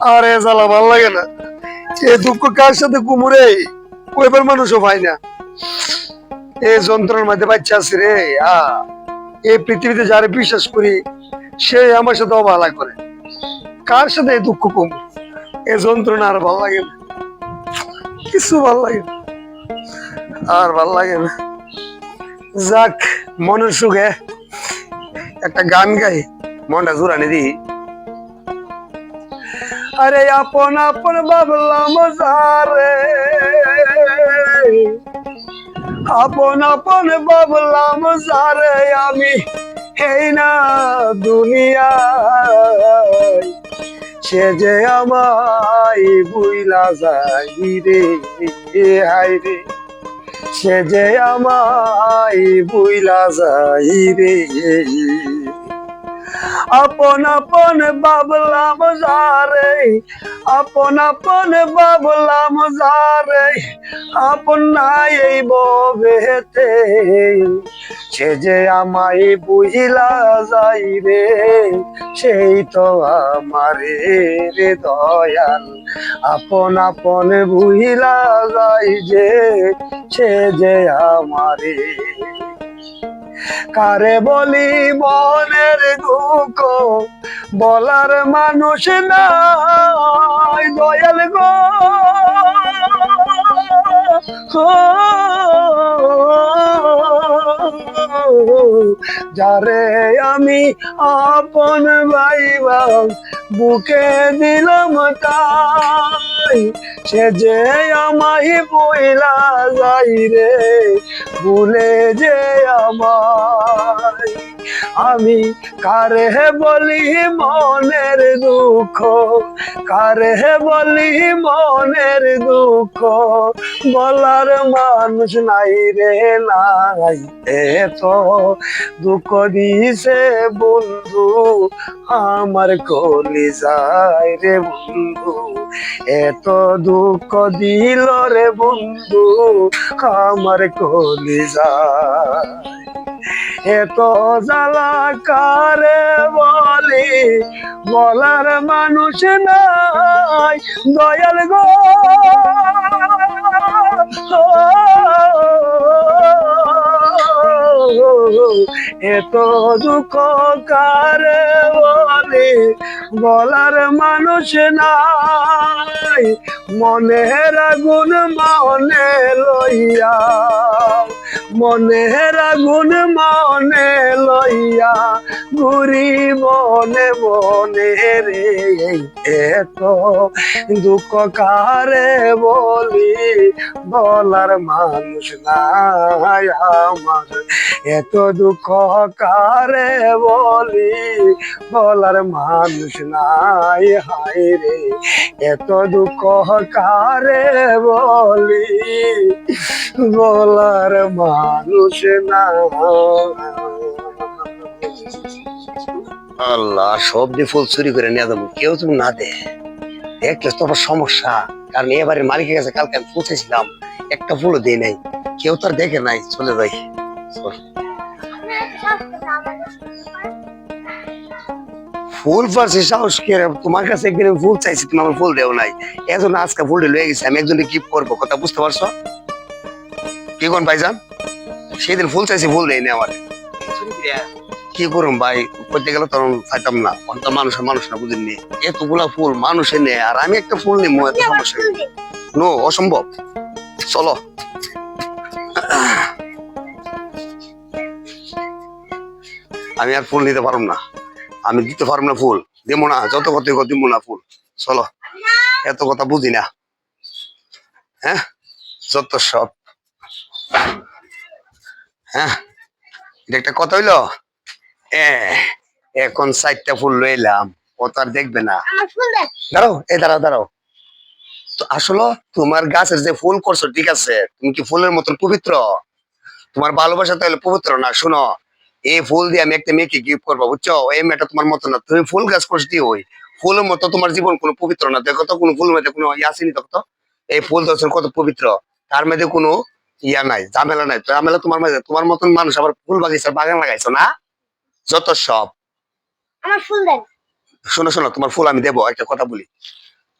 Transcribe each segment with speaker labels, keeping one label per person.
Speaker 1: আরে জ্বালা ভালো লাগে না। এ দুঃখ কার সাথে কুমুরে কইবার মানুষও পাই না। এই যন্ত্রণার মধ্যে বাচ্চা আছে রে, আ। এই পৃথিবীতে যারে বিশ্বাস করি, সে আমার সাথে অবহেলা করে। কার সাথে এই দুঃখ কম এই যন্ত্রণা আর ভালো লাগে না। কিছু ভালো লাগে না। আর ভালো লাগে না। যাক, মনের সুখে একটা গান গাই, মনটা জোরানি দিই। আরে আপন আপন বাবলাম যারে আপন আপন বাবলাম যারে আমি হেই না দুনিয়া সে যে আমায় বুইলা যাই রে হাই রে। সে যে আমায় বুইলা যাই রে। আপন আপন বাবলাম যারে, আপন আপন বাবলাম যারে, আপন নাই এই ববেতে সে যে আমায় বুঝিলা যাই সেই তো আমারে রে দয়াল। আপন আপন বুঝিলা যাই যে, সে যে আমারে কারে বলি মনের দুঃখ? বলার মানুষ নাই, দয়াল গো। যারে আমি আপন ভাইবা বুকে দিলাম তাই সে যে আমায় বইলা যাই রে ভুলে যে আমায়। আমি কারে বলি মনের দুঃখ? কারে বলি মনের দুঃখ? বলার মানুষ নাই রে, নাই। এত দুঃখ দিছে বন্ধু, আমার কলি যায় রে বন্ধু। এত দুঃখ দিল রে বন্ধু, আমার কলি যায় এত জ্বালা কারে বলি? বলার মানুষ নাই, দয়াল গো। এত দুঃখ কারে বলি? বলার মানুষ নাই, মনের আগুন মনে লইয়া। মনের আগুন মনে লইয়া ঘুরি মনে মনে রে। এত দুঃখ কারে বলি? বলার মানুষ নাই আমার। এত দুঃখ কারে বলি? বলার মানুষ নাই, হায় রে। এত দুঃখ কারে বলি? বলার মানুষ আল্লাহ সব দিয়ে ফুল চুরি করে নিয়ে যাব। কেউ তুমি না দে দেখলে তো সমস্যা। কারণ এবারে মালিকের কাছে কালকে আমি পৌঁছেছিলাম, একটা ফুলও দেই নাই। কেউ তো আর দেখে নাই, চলে যাই। ফুল পারছি সাহস কে তোমার কাছে একদিন আমি ফুল চাইছি, তুমি আমার ফুল দেও নাই। এজন্য আজকে ফুলটা লয়ে গেছি, আমি একজনকে গিফট করব। কথা বুঝতে পারছ? কি কোন ভাইজান? সেদিন ফুল চাইছি ফুল দেয়নি আমার। কি করুন ভাই? করতে গেলে তখন চাইতাম না। অন্ত মানুষের মানুষ না বুঝেননি? এতগুলা ফুল মানুষে নেই আর আমি একটা ফুল নিবো এত সমস্যা নো? অসম্ভব। চলো। আমি আর ফুল নিতে পারব না। আমি দিতে পারব না ফুল। দিব না যত কথা দিব না ফুল। চলো। এত কথা বুঝি না হ্যাঁ? যত সব। হ্যাঁ? এটা একটা কথা হইল? এখন চারটা ফুল লইলাম ও তো আর দেখবে না। দাঁড়াও এ দাঁড়াও দাঁড়াও। তো আসলে তোমার গাছের যে ফুল করছ ঠিক আছে? তুমি কি ফুলের মতন পবিত্র? তোমার ভালোবাসা তাহলে পবিত্র না? শোনো এই ফুল দিয়ে আমি একটা মেয়েকে গিফট করব বুঝছ? এই মেয়েটা তোমার মতো না। তুমি ফুল গাছ করছ দিয়ে ওই? ফুলের মতো তোমার জীবন কোনো পবিত্র না। দেখো তো কোনো ফুলের মধ্যে কোনো ইয়ে আসেনি দেখো তো। এই ফুল তো কত পবিত্র। তার মধ্যে কোনো ইয়া নাই ঝামেলা নাই ঝামেলা তোমার মাঝে তোমার মতন মানুষ আবার ফুল বাগিচার বাগান লাগাইছো না? যত সব।
Speaker 2: আমার ফুল দেন।
Speaker 1: শোনো শোনো তোমার ফুল আমি দেবো একটা কথা বলি।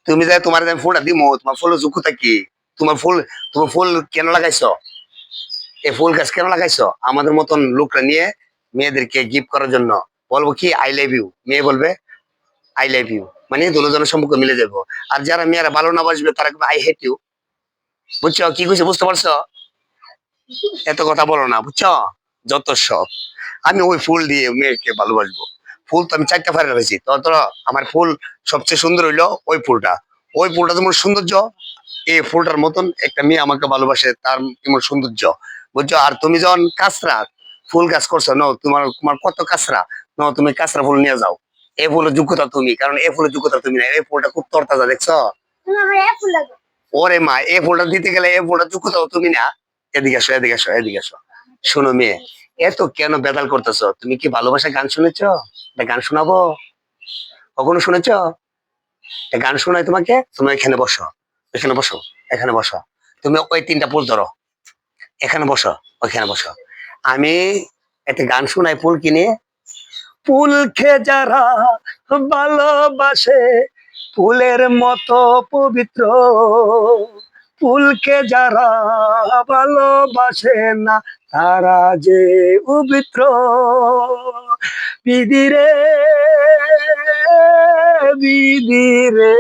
Speaker 1: তুমি যে তোমার যে ফুলটা দিমো তোমার ফুলের যোগ্যতা কি? তোমার ফুল তোমার ফুল কেন লাগাইছো? এই ফুল গাছ কেন লাগাইছো? আমাদের মতন লোকরা নিয়ে মেয়েদেরকে গিফট করার জন্য। বলব কি আই লাভ ইউ মেয়ে বলবে আই লাভ ইউ মানে দুজনের সম্পর্ক মিলে যাব। আর যারা মেয়েরা ভালো না বাসবে তারা আই হেট ইউ বুঝছ? কি কইছে? বুঝতে পারছ? এত কথা বলো না বুঝছ? যত সব। আমি ওই ফুল দিয়ে মেয়েকে ভালোবাসবো। ফুল তো আমি চারটা ফারে রেখেছি। তো তো আমার ফুল সবচেয়ে সুন্দর হইল ওই ফুলটা। ওই ফুলটা তোমার সৌন্দর্য। এই ফুলটার মতন একটা মেয়ে আমাকে ভালোবাসে তার তোমার সৌন্দর্য। বুঝছ? আর তুমি যখন কাঁচরা ফুল গাছ করছ ন তোমার তোমার কত কাঁচরা? ন তুমি কাঁচরা ফুল নিয়ে যাও। এ ফুলের যোগ্যতা তুমি কারণ এ ফুলের যোগ্যতা তুমি না। এই ফুলটা খুব তরতাজা দেখছ? ওরে মা এই ফুলটা দিতে গেলে এই ফুলটা যোগ্যতা তুমি না। এদিকে আসো এদিকে আসো এদিকে আসো। শোনো মেয়ে, এত কেন বেদাল করতেছো? তুমি কি ভালোবাসা গান শুনেছো? গান শোনাবো? কখনো শুনেছো? গান শোনায় তোমাকে? তুমি এখানে বসো এখানে বসো এখানে বসো। তুমি ওই তিনটা ফুল ধরো, এখানে বসো, ওইখানে বসো। আমি একটা গান শোনাই ফুল কিনে। ফুলকে যারা ভালোবাসে ফুলের মতো পবিত্র। ফুলকে যারা ভালোবাসে না, তারা যে পবিত্র বিদিরে বিদিরে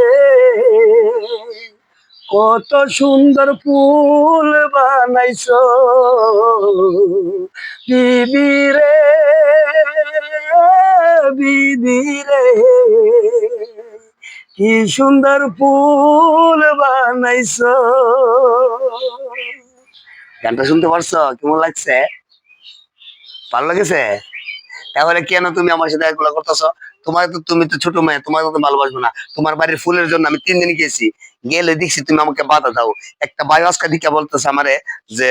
Speaker 1: কত সুন্দর ফুল বানাইছো বিদিরে বিদিরে কি সুন্দর ফুল বানাইছ? গানটা শুনতে পারছ? কেমন লাগছে? ভালো লাগেছে? তাহলে কেন তুমি আমার সাথে এগুলো করতেছ? তোমার তো তুমি তো ছোট মেয়ে তোমার তো ভালোবাসবো না। তোমার বাড়ির ফুলের জন্য আমি তিন দিন গেছি গেলে দেখছি তুমি আমাকে বাধা দাও। একটা বায়ু আজকা দিকে বলতেছে আমারে যে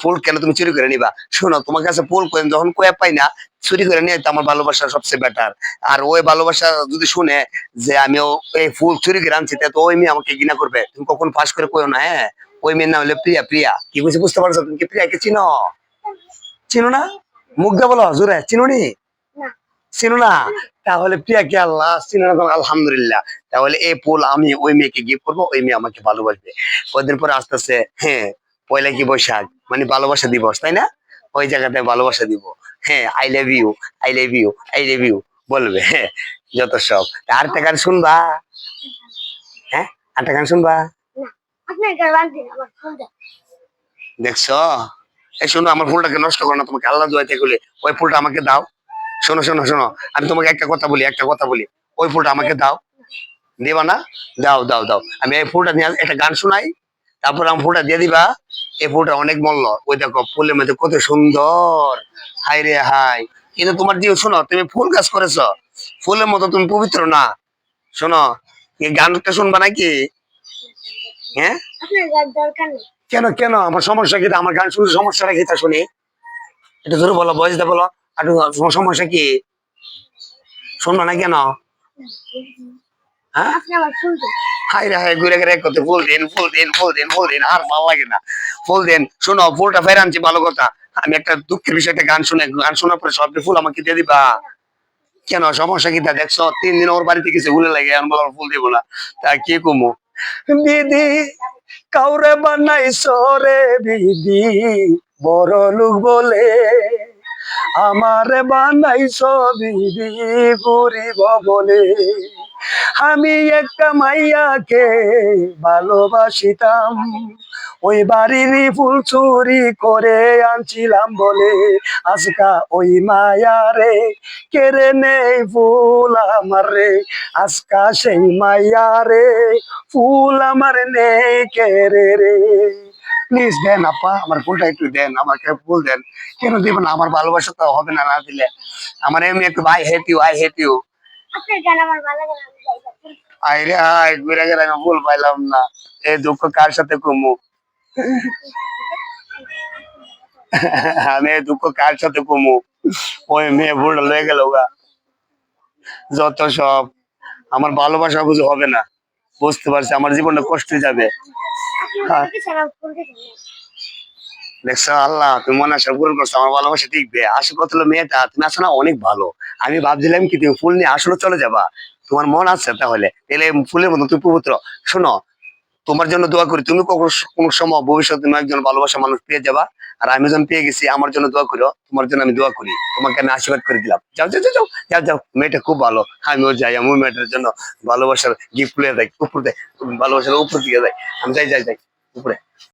Speaker 1: ফুল কেন তুমি চুরি করে নিবা? শোনো তোমার কাছে ফুল করেন যখন কয়ে পাই না চুরি করে নিয়ে আমার ভালোবাসা সবচেয়ে বেটার আর ওই ভালোবাসা যদি শুনে যে আমি এই ফুল চুরি করে আনছি তো ওই মেয়ে আমাকে ঘৃণা করবে। তুমি কখন ফাঁস করে কইও না হ্যাঁ? ওই মেয়ের নাম হলো প্রিয়া প্রিয়া। কি বুঝে বুঝতে পারছ তুমি? কি প্রিয়াকে চিনো? চিনো না? মুখ দিয়ে বলো জোরে। চিনো নি। চিনো না? তাহলে প্রিয়াকে আল্লাহ? তখন আলহামদুলিল্লাহ। তাহলে এই ফুল আমি ওই মেয়েকে গিফট করব ওই মেয়ে আমাকে ভালোবাসবে। কদিন পরে আস্তে আস্তে হ্যাঁ পয়লা কি বৈশাখ? মানে ভালোবাসা দিবস তাই না? ওই জায়গাতে ভালোবাসা দিব। হ্যাঁ I love you I love you I love you বলবে হ্যাঁ যত সব। আর একটা গান শুনবা? হ্যাঁ গান শুনবা? দেখছ? এই শোনো আমার ফুলটাকে নষ্ট করো না তোমাকে আল্লাহ দোয়াইতে গেলে ওই ফুলটা আমাকে দাও। শোনো শোনো শোনো। আমি তোমাকে একটা কথা বলি একটা কথা বলি। ওই ফুলটা আমাকে দাও। দেবা না? দাও দাও দাও। আমি এই ফুলটা নিয়ে একটা গান শোনাই। তারপর আমি ফুলটা দিয়ে দিবা। এই ফুলটা অনেক মূল্য। ওই দেখো ফুলের মধ্যে কত সুন্দর। হাই রে হাই কিন্তু তোমার দিয়ে শোনো তুমি ফুল গাছ করেছ। ফুলের মতো তুমি পবিত্র না। শোনো এই গানটা শুনবা নাকি? হ্যাঁ? কেন কেন? আমার সমস্যা কি? আমার গান শুনলে সমস্যাটা কি তা শুনি। একটু ধরে বলো বয়সটা বলো। আর সমস্যা কি? শুনব না কেন? হ্যাঁ? হাই রে হাই ঘুরে ঘুরে করতে ফুল দিন ফুল দিন ফুল দিন ফুল দিন আর ভালো লাগে না। ফুল দিন শোনো ফুলটা ফের আনছি ভালো কথা। আমি একটা দুঃখের বিষয় একটা গান শুনে গান শোনার পরে সব ফুল আমাকে দিয়ে দিবা। কেন সমস্যা কি তা দেখছ? তিন দিন ওর বাড়িতে কিছু ভুলে লাগে আমি ফুল দিব না। তা কি কমু? দিদি কাউরে বানাইছো রে বিদি বড় লোক বলে আমারে বানাইছো বিদি গরিব বলে আমি একটা মাইয়াকে ভালোবাসিতাম। ওই বাড়ির ফুল চুরি করে আনছিলাম বলে। আজকা ওই মায়ারে কেড়ে নেই ফুল আমার। রে আজকা সেই মায়ারে ফুল আমার নেই কেড়ে রে। প্লিজ দেন আপা আমার ফুলটা একটু দেন আমাকে ফুল দেন। কেন দিবেন আমার ভালোবাসা তো হবে না না দিলে। আমার এমনি একটু I hate you I hate you.
Speaker 3: ফুল
Speaker 1: আইরে আই ঘুরে গেলে আমি ভুল পাইলাম না। এই দুঃখ কার সাথে কমু আমি এই দুঃখ কার সাথে কমু ওই মেয়ে ভুলটা লয়ে গেল যত সব আমার ভালোবাসা বুঝে হবে না। বুঝতে পারছি, আমার জীবনটা কষ্ট যাবে। হ্যাঁ। আল্লাহ, তুমি মনে আশা পূরণ করছ, আমার ভালোবাসা টিকবে। কত হলো মেয়েটা, তুমি আসো না, অনেক ভালো। আমি ভাবছিলাম কি, তুমি ফুল নিয়ে আসলে চলে যাবা। তোমার মন আছে তাহলে তাহলে ফুলের মতো তুমি পবিত্র। শোনো, তোমার জন্য দোয়া করি, তুমি কখনো কোন সময় ভবিষ্যতে তুমি একজন ভালোবাসা মানুষ পেয়ে যাবা। আর আমি পেয়ে গেছি আমার জন্য দোয়া করো তোমার জন্য আমি দোয়া করি। তোমাকে আমি আশীর্বাদ করে দিলাম। যাও যাও যাও, যাও যাও মেয়েটা খুব ভালো। আমিও যাই আমি মেয়েটার জন্য ভালোবাসার গিফট খুলে দেয় উপরে ভালোবাসার উপর দিয়ে দেয় আমি যাই যাই যাই উপরে।